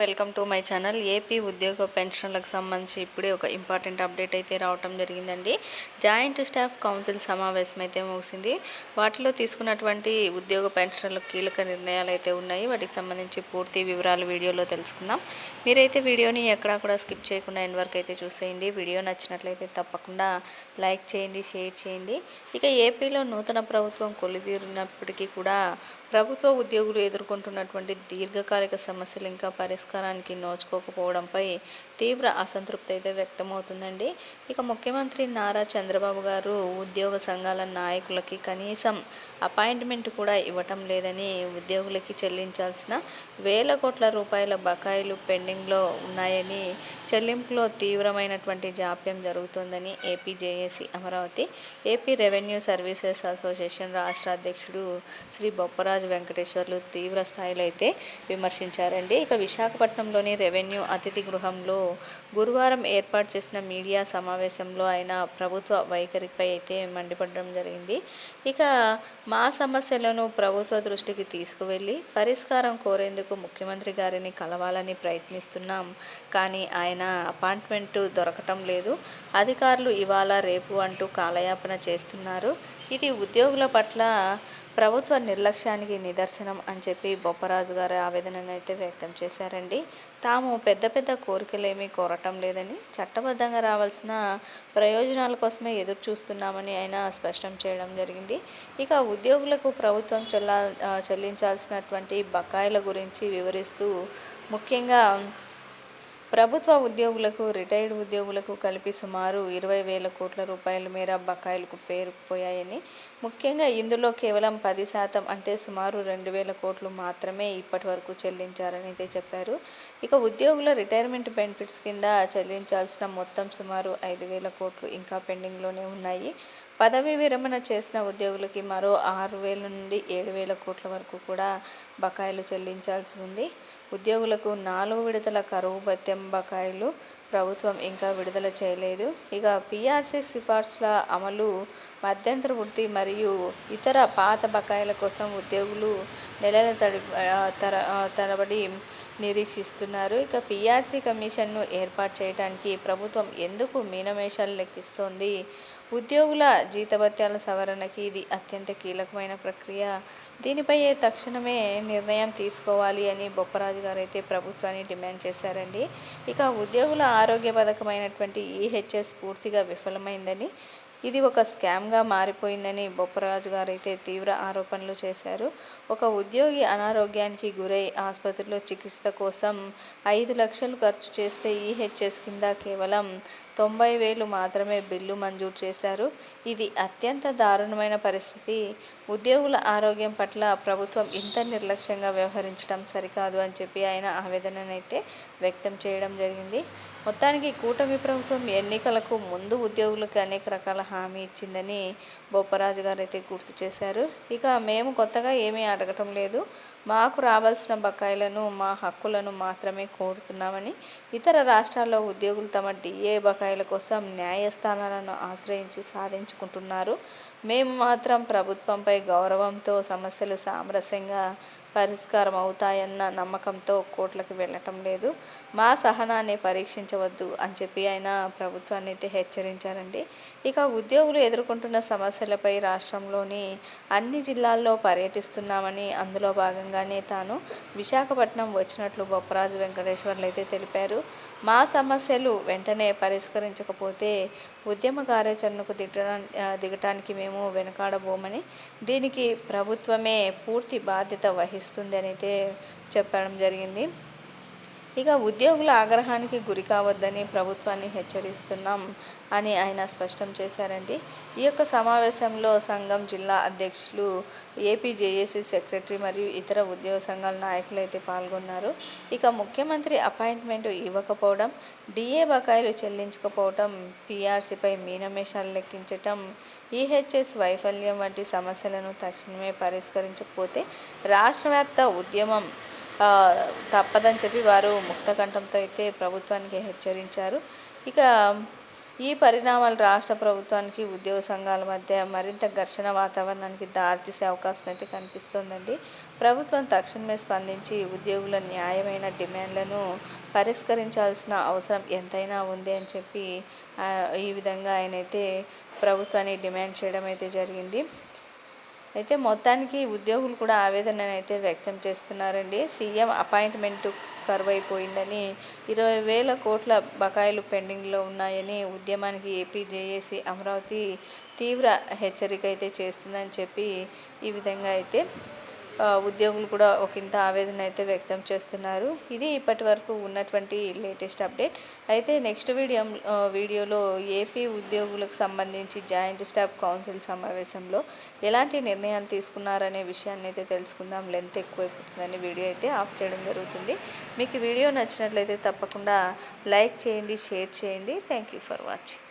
Welcome to my channel. AP ఉద్యోగ పెన్షన్లకు సంబంధించి ఇప్పుడే ఒక ఇంపార్టెంట్ అప్డేట్ అయితే రావటం జరిగిందండి. జాయింట్ స్టాఫ్ కౌన్సిల్ సమావేశం అయితే ముగిసింది. వాటిలో తీసుకున్నటువంటి ఉద్యోగ పెన్షన్లు కీలక నిర్ణయాలు అయితే ఉన్నాయి. వాటికి సంబంధించి పూర్తి వివరాలు వీడియోలో తెలుసుకుందాం. మీరైతే వీడియోని ఎక్కడా కూడా స్కిప్ చేయకుండా ఎండ్ వరకు అయితే చూసేయండి. వీడియో నచ్చినట్లయితే తప్పకుండా లైక్ చేయండి షేర్ చేయండి. ఇక ఏపీలో నూతన ప్రభుత్వం కొలిదీరినప్పటికీ కూడా ప్రభుత్వ ఉద్యోగులు ఎదుర్కొంటున్నటువంటి దీర్ఘకాలిక సమస్యలు ఇంకా పరిష్కారానికి నోచుకోకపోవడంపై తీవ్ర అసంతృప్తి అయితే వ్యక్తమవుతుందండి. ఇక ముఖ్యమంత్రి నారా చంద్రబాబు గారు ఉద్యోగ సంఘాల నాయకులకి కనీసం అపాయింట్మెంట్ కూడా ఇవ్వటం లేదని ఉద్యోగులకి చెల్లించాల్సిన వేల కోట్ల రూపాయల బకాయిలు పెండింగ్లో ఉన్నాయని చెల్లింపులో తీవ్రమైనటువంటి జాప్యం జరుగుతోందని AP JAC Amaravati AP revenue services association రాష్ట్ర అధ్యక్షుడు శ్రీ బొప్పరాజు వెంకటేశ్వర్లు తీవ్ర స్థాయిలో అయితే విమర్శించారండి. ఇక విశాఖపట్నంలోని రెవెన్యూ అతిథి గృహంలో గురువారం ఏర్పాటు చేసిన మీడియా సమావేశంలో ఆయన ప్రభుత్వ వైఖరిపై అయితే మండిపడడం జరిగింది. ఇక మా సమస్యలను ప్రభుత్వ దృష్టికి తీసుకువెళ్ళి పరిష్కారం కోరేందుకు ముఖ్యమంత్రి గారిని కలవాలని ప్రయత్నిస్తున్నాం. కానీ ఆయన అపాయింట్మెంట్ దొరకటం లేదు. అధికారులు ఇవాళ రేపు అంటూ కాలయాపన చేస్తున్నారు. ఇది ఉద్యోగుల పట్ల ప్రభుత్వ నిర్లక్ష్యానికి నిదర్శనం అని చెప్పి బొప్పరాజు గారు ఆవేదనను అయితే వ్యక్తం చేశారండి. తాము పెద్ద పెద్ద కోరికలేమీ కోరటం లేదని చట్టబద్ధంగా రావాల్సిన ప్రయోజనాల కోసమే ఎదురు చూస్తున్నామని ఆయన స్పష్టం చేయడం జరిగింది. ఇక ఉద్యోగులకు ప్రభుత్వం చెల్లా చెల్లించాల్సినటువంటి బకాయిల గురించి వివరిస్తూ ముఖ్యంగా ప్రభుత్వ ఉద్యోగులకు రిటైర్డ్ ఉద్యోగులకు కలిపి సుమారు ఇరవై వేల కోట్ల రూపాయల మేర బకాయిలకు పేరుకుపోయాయని ముఖ్యంగా ఇందులో కేవలం పది శాతం అంటే సుమారు రెండు వేల కోట్లు మాత్రమే ఇప్పటి వరకు చెల్లించారని అయితే చెప్పారు. ఇక ఉద్యోగుల రిటైర్మెంట్ బెనిఫిట్స్ కింద చెల్లించాల్సిన మొత్తం సుమారు ఐదు వేల కోట్లు ఇంకా పెండింగ్లోనే ఉన్నాయి. పదవి విరమణ చేసిన ఉద్యోగులకి మరో ఆరు వేల నుండి ఏడు వేల కోట్ల వరకు కూడా బకాయిలు చెల్లించాల్సి ఉంది. ఉద్యోగులకు నాలుగు విడతల కరువు భత్యం బకాయిలు ప్రభుత్వం ఇంకా విడుదల చేయలేదు. ఇక పీఆర్సీ సిఫార్సుల అమలు మధ్యంతర వృత్తి మరియు ఇతర పాత బకాయిల కోసం ఉద్యోగులు నెలల తడి తర తరబడి నిరీక్షిస్తున్నారు. ఇక పిఆర్సీ కమిషన్ను ఏర్పాటు చేయడానికి ప్రభుత్వం ఎందుకు మీనమేషాలు లెక్కిస్తోంది? ఉద్యోగుల జీతభత్యాల సవరణకి ఇది అత్యంత కీలకమైన ప్రక్రియ. దీనిపై తక్షణమే నిర్ణయం తీసుకోవాలి అని బొప్పరాజు గారు అయితే ప్రభుత్వాన్ని డిమాండ్ చేశారండి. ఇక ఉద్యోగుల ఆరోగ్య పథకమైనటువంటి ఈహెచ్ఎస్ పూర్తిగా విఫలమైందని ఇది ఒక స్కామ్గా మారిపోయిందని బొప్పరాజు గారు అయితే తీవ్ర ఆరోపణలు చేశారు. ఒక ఉద్యోగి అనారోగ్యానికి గురై ఆసుపత్రిలో చికిత్స కోసం ఐదు లక్షలు ఖర్చు చేస్తే ఈహెచ్ఎస్ కింద కేవలం తొంభై వేలు మాత్రమే బిల్లు మంజూరు చేశారు. ఇది అత్యంత దారుణమైన పరిస్థితి. ఉద్యోగుల ఆరోగ్యం పట్ల ప్రభుత్వం ఇంత నిర్లక్ష్యంగా వ్యవహరించడం సరికాదు అని చెప్పి ఆయన ఆవేదననైతే వ్యక్తం చేయడం జరిగింది. మొత్తానికి కూటమి ప్రభుత్వం ఎన్నికలకు ముందు ఉద్యోగులకు అనేక రకాల హామీ ఇచ్చిందని బొప్పరాజు గారు అయితే గుర్తు చేశారు. ఇక మేము కొత్తగా ఏమీ అడగటం లేదు. మాకు రావాల్సిన బకాయిలను మా హక్కులను మాత్రమే కోరుతున్నామని ఇతర రాష్ట్రాల్లో ఉద్యోగులు తమ డిఏ బకాయిల కోసం న్యాయస్థానాలను ఆశ్రయించి సాధించుకుంటున్నారు. మేము మాత్రం ప్రభుత్వంపై గౌరవంతో సమస్యలు సామరస్యంగా పరిష్కారం అవుతాయన్న నమ్మకంతో కోట్లకు వెళ్ళటం లేదు. మా సహనాన్ని పరీక్షించవద్దు అని చెప్పి ఆయన ప్రభుత్వాన్ని అయితే హెచ్చరించారండి. ఇక ఉద్యోగులు ఎదుర్కొంటున్న సమస్యలపై రాష్ట్రంలోని అన్ని జిల్లాల్లో పర్యటిస్తున్నామని అందులో భాగంగానే తాను విశాఖపట్నం వచ్చినట్లు బొప్పరాజు వెంకటేశ్వర్లు అయితే తెలిపారు. మా సమస్యలు వెంటనే పరిష్కరించకపోతే ఉద్యమ కార్యాచరణకు దిగటా దిగటానికి మేము వెనకాడబోమని దీనికి ప్రభుత్వమే పూర్తి బాధ్యత వహిస్తుంది. అని అయితే చెప్పడం జరిగింది. ఇక ఉద్యోగుల ఆగ్రహానికి గురి కావద్దని ప్రభుత్వాన్ని హెచ్చరిస్తున్నాం అని ఆయన స్పష్టం చేశారండి. ఈ యొక్క సమావేశంలో సంఘం జిల్లా అధ్యక్షులు ఏపీజేఏసీ సెక్రటరీ మరియు ఇతర ఉద్యోగ సంఘాల నాయకులు అయితే పాల్గొన్నారు. ఇక ముఖ్యమంత్రి అపాయింట్మెంట్ ఇవ్వకపోవడం డిఏ బకాయిలు చెల్లించకపోవడం పీఆర్సీపై మీనమేషాలు లెక్కించటం ఈహెచ్ఎస్ వైఫల్యం వంటి సమస్యలను తక్షణమే పరిష్కరించకపోతే రాష్ట్రవ్యాప్త ఉద్యమం తప్పదని చెప్పి వారు ముక్తకంఠంతో అయితే ప్రభుత్వానికి హెచ్చరించారు. ఇక ఈ పరిణామాలు రాష్ట్ర ప్రభుత్వానికి ఉద్యోగ సంఘాల మధ్య మరింత ఘర్షణ వాతావరణానికి దారితీసే అవకాశం అయితే కనిపిస్తోందండి. ప్రభుత్వం తక్షణమే స్పందించి ఉద్యోగుల న్యాయమైన డిమాండ్లను పరిష్కరించాల్సిన అవసరం ఎంతైనా ఉంది అని చెప్పి ఈ విధంగా ఆయనైతే ప్రభుత్వాన్ని డిమాండ్ చేయడం అయితే జరిగింది. అయితే మొత్తానికి ఉద్యోగులు కూడా ఆవేదన అయితే వ్యక్తం చేస్తున్నారండి. సీఎం అపాయింట్మెంట్ కరువైపోయిందని ఇరవై వేల కోట్ల బకాయిలు పెండింగ్లో ఉన్నాయని ఉద్యమానికి ఏపీ జేఏసీ అమరావతి తీవ్ర హెచ్చరిక అయితే చేస్తుందని చెప్పి ఈ విధంగా అయితే ఉద్యోగులు కూడా ఒకంత ఆవేదన అయితే వ్యక్తం చేస్తున్నారు. ఇది ఇప్పటి వరకు ఉన్నటువంటి లేటెస్ట్ అప్డేట్. అయితే నెక్స్ట్ వీడియో వీడియోలో ఏపీ ఉద్యోగులకు సంబంధించి జాయింట్ స్టాఫ్ కౌన్సిల్ సమావేశంలో ఎలాంటి నిర్ణయాలు తీసుకున్నారనే విషయాన్ని అయితే తెలుసుకుందాం. లెంత్ ఎక్కువైపోతుందని వీడియో అయితే ఆఫ్ చేయడం జరుగుతుంది. మీకు వీడియో నచ్చినట్లయితే తప్పకుండా లైక్ చేయండి షేర్ చేయండి. Thank you for watching.